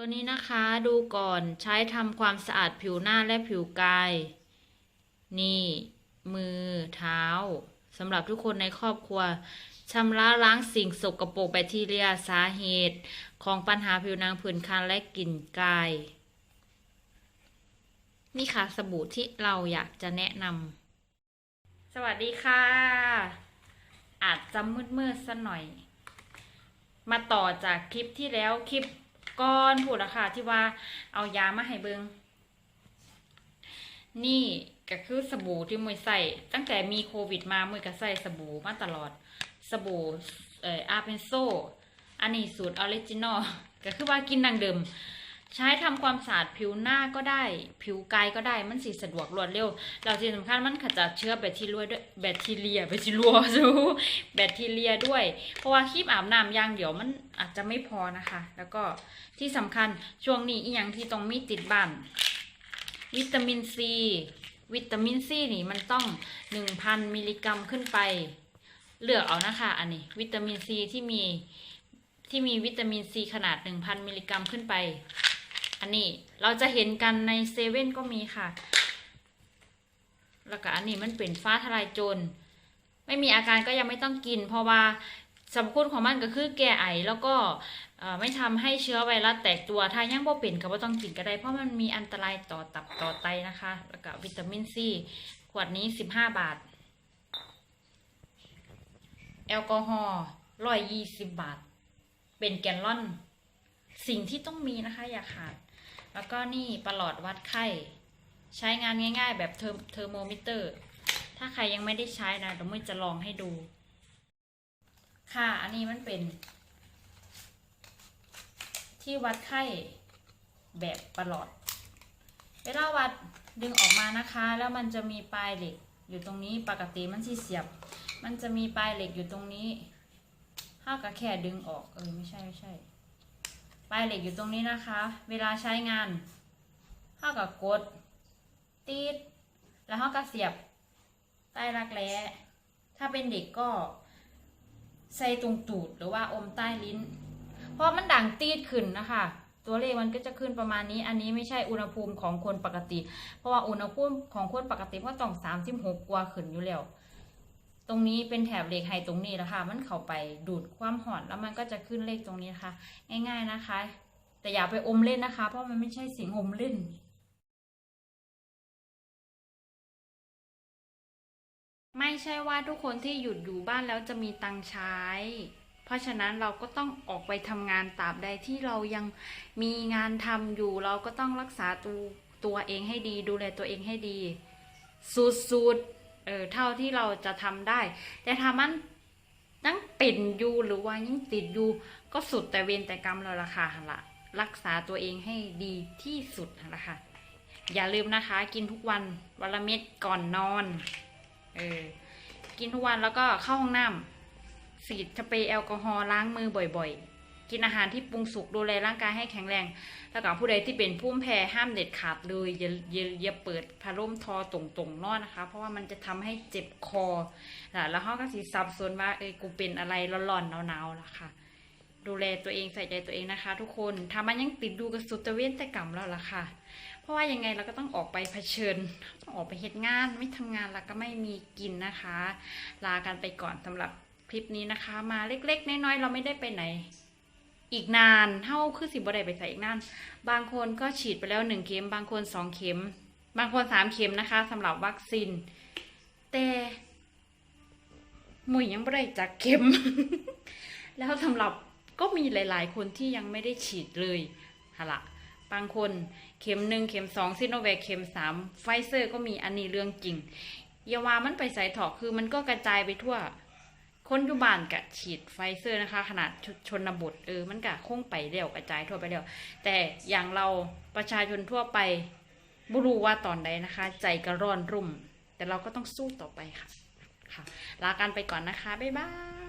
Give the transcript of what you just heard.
ตัวนี้นะคะดูก่อนใช้ทำความสะอาดผิวหน้าและผิวกาย นี่ มือเท้าสำหรับทุกคนในครอบครัวชำระล้างสิ่งสกปรกแบคทีเรียสาเหตุของปัญหาผิวหนังผื่นคันและกลิ่นกาย นี่ค่ะสบู่ที่เราอยากจะแนะนำสวัสดีค่ะ อาจจะมืดๆสักหน่อย มาต่อจากคลิปที่แล้วคลิป ก้อนพูดอะค่ะที่ว่าเอายามาให้เบิงนี่ก็คือสบู่ที่มวยใส่ตั้งแต่มีโควิดมามวยก็ใส่สบู่มาตลอด สบู่เอ่ออาเป็นโซอันนี้สูตรออริจินอลก็คือว่ากินดังเดิม ใช้ทำความสะอาดผิวหน้าก็ได้ ผิวกายก็ได้มันสีสะดวกรวดเร็ว เราที่สำคัญมันขจัดเชื้อแบคทีเรียด้วยแบคทีเรียแบคทีเรียสู้แบคทีเรียด้วย เพราะว่าครีมอาบน้ำยางเดี๋ยวมันอาจจะไม่พอนะคะ แล้วก็ที่สำคัญช่วงนี้อีกอย่างที่ต้องมีติดบ้านวิตามินซีวิตามินซีนี่มันต้องหนึ่งพันมิลลิกรัมขึ้นไป เลือกเอานะคะอันนี้ วิตามินซีที่มีที่มีวิตามินซีขนาดหนึ่งพันมิลลิกรัมขึ้นไป อันนี้เราจะเห็นกันในเซเว่นก็มีค่ะ แล้วก็อันนี้มันเป็นฟ้าทลายโจรไม่มีอาการก็ยังไม่ต้องกิน เพราะว่าสรรพคุณของมันก็คือแก้ไอแล้วก็ไม่ทำให้เชื้อไวรัสแตกตัวถ้ายังบ่เป็นก็บ่ต้องกินก็ได้ เพราะมันมีอันตรายต่อตับต่อไตนะคะ แล้วก็วิตามินซีขวดนี้สิบห้าบาท แอลกอฮอล์ร้อยยี่สิบบาท เป็นแกนลอน สิ่งที่ต้องมีนะคะ อย่าขาด แล้วก็นี่ประหลอดวัดไข้ ใช้งานง่าย ๆ แบบเทอร์โมมิเตอร์ ถ้าใครยังไม่ได้ใช้นะเดี๋ยวมุ้ยจะลองให้ดู ค่ะ อันนี้มันเป็น ที่วัดไข้แบบประหลอด เวลาวัดดึงออกมานะคะ แล้วมันจะมีปลายเหล็กอยู่ตรงนี้ปกติมันที่เสียบ มันจะมีปลายเหล็กอยู่ตรงนี้ถ้ากับแค่ดึงออกเออไม่ใช่ไม่ใช่ ปลายเหล็กอยู่ตรงนี้นะคะ เวลาใช้งานเท่ากับกดตีดแล้วเท่ากับเสียบใต้รักแร้ถ้าเป็นเด็กก็ใส่ตรงตูดหรือว่าอมใต้ลิ้น เพราะมันดังตีดขึ้นนะคะ ตัวเลขมันก็จะขึ้นประมาณนี้ อันนี้ไม่ใช่อุณหภูมิของคนปกติ เพราะว่าอุณหภูมิของคนปกติก็ต้องสามสิบหกกว่าขึ้นอยู่แล้ว ตรงนี้เป็นแถบเหล็กไฮตรงนี้นะคะ มันเข้าไปดูดความหอนแล้วมันก็จะขึ้นเลขตรงนี้นะคะ ง่าย ๆนะคะ แต่อย่าไปอมเล่นนะคะ เพราะมันไม่ใช่เสียงอมเล่นไม่ใช่ว่าทุกคนที่หยุดอยู่บ้านแล้วจะมีตังใช้ เพราะฉะนั้นเราก็ต้องออกไปทำงานตราบใดที่เรายังมีงานทำอยู่ เราก็ต้องรักษาตัวตัวเองให้ดี ดูแลตัวเองให้ดี สุดๆ เออเท่าที่เราจะทำได้ แต่ถ้ามันยังเป็นอยู่หรือว่ายังติดอยู่ก็สุดแต่เวรแต่กรรมเราละค่ะละรักษาตัวเองให้ดีที่สุดหั่นละค่ะ อย่าลืมนะคะ กินทุกวันวันละเม็ดก่อนนอนเออกินทุกวันแล้วก็เข้าห้องน้ำสีดสเปรย์แอลกอฮอล์ล้างมือบ่อย ๆ กินอาหารที่ปรุงสุกดูแลร่างกายให้แข็งแรง แล้วก็ผู้ใดที่เป็นผู้แพ้ห้ามเด็ดขาดเลยอย่าอย่าอย่าเปิดพัดลมทอตรงๆนอนนะคะ เพราะว่ามันจะทำให้เจ็บคอแล้วเขาก็สิสับสนว่าเอ้ยกูเป็นอะไรร้อนๆหนาวๆล่ะค่ะ ดูแลตัวเองใส่ใจตัวเองนะคะ ทุกคนถ้ามันยังติดดูกับสุดตะเวนแต่กรรมแล้วล่ะค่ะ เพราะว่ายังไงเราก็ต้องออกไปเผชิญต้องออกไปเฮ็ดงานไม่ทำงานแล้วก็ไม่มีกินนะคะ ลากันไปก่อนสำหรับคลิปนี้นะคะ มาเล็กๆ น้อยๆ เราไม่ได้ไปไหน อีกนานเท่าคือสิบบ่ได้ไปใส่อีกนาน บางคนก็ฉีดไปแล้วหนึ่งเข็ม บางคนสองเข็ม บางคนสามเข็มนะคะสำหรับวัคซีน แต่มุยยังไม่ได้จักเข็ม แล้วสำหรับก็มีหลาย ๆ คนที่ยังไม่ได้ฉีดเลยฮะละบางคนเข็มหนึ่งเข็มสองซิโนแวคเข็มสามไฟเซอร์ก็มีอันนี้เรื่องจริงยาวามันไปใส่ถอกคือมันก็กระจายไปทั่ว คนอยู่บ้านกะฉีดไฟเซอร์นะคะ ขนาดชชนบทเออมันกะคงไปเร็วกระจายทั่วไปเร็วแต่อย่างเราประชาชนทั่วไปไม่รู้ว่าตอนใดนะคะ ใจกระร้อนรุ่ม แต่เราก็ต้องสู้ต่อไปค่ะค่ะลากันไปก่อนนะคะ บ๊ายบาย